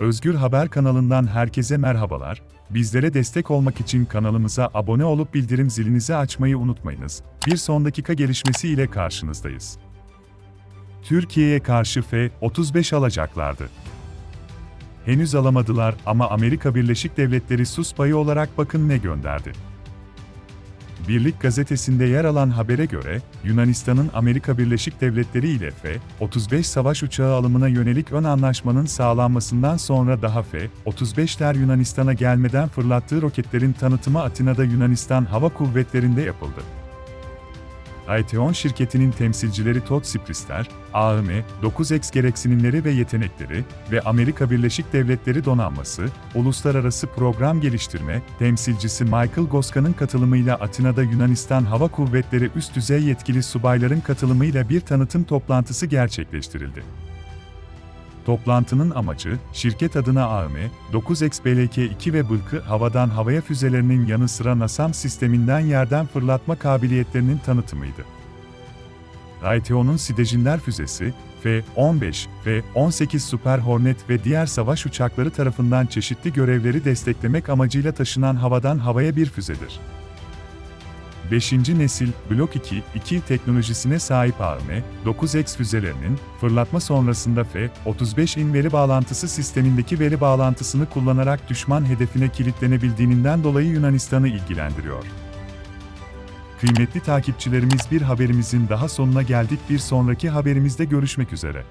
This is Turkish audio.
Özgür Haber kanalından herkese merhabalar. Bizlere destek olmak için kanalımıza abone olup bildirim zilinizi açmayı unutmayınız. Bir son dakika gelişmesi ile karşınızdayız. Türkiye'ye karşı F-35 alacaklardı. Henüz alamadılar ama Amerika Birleşik Devletleri sus payı olarak bakın ne gönderdi. Birlik gazetesinde yer alan habere göre, Yunanistan'ın Amerika Birleşik Devletleri ile F-35 savaş uçağı alımına yönelik ön anlaşmanın sağlanmasından sonra daha F-35'ler Yunanistan'a gelmeden fırlattığı roketlerin tanıtımı Atina'da Yunanistan Hava Kuvvetleri'nde yapıldı. Aeteon şirketinin temsilcileri Todd Sprister, AIM, 9X gereksinimleri ve yetenekleri ve Amerika Birleşik Devletleri Donanması, Uluslararası Program Geliştirme, temsilcisi Michael Goska'nın katılımıyla Atina'da Yunanistan Hava Kuvvetleri üst düzey yetkili subayların katılımıyla bir tanıtım toplantısı gerçekleştirildi. Toplantının amacı, şirket adına AIM, 9X BLK-2 ve Bılkı havadan havaya füzelerinin yanı sıra NASAM sisteminden yerden fırlatma kabiliyetlerinin tanıtımıydı. Raytheon'un Sidejinler füzesi, F-15, F-18 Super Hornet ve diğer savaş uçakları tarafından çeşitli görevleri desteklemek amacıyla taşınan havadan havaya bir füzedir. 5. nesil Block 2, 2 teknolojisine sahip AIM, 9X füzelerinin fırlatma sonrasında F-35'in veri bağlantısı sistemindeki veri bağlantısını kullanarak düşman hedefine kilitlenebildiğinden dolayı Yunanistan'ı ilgilendiriyor. Kıymetli takipçilerimiz bir haberimizin daha sonuna geldik. Bir sonraki haberimizde görüşmek üzere.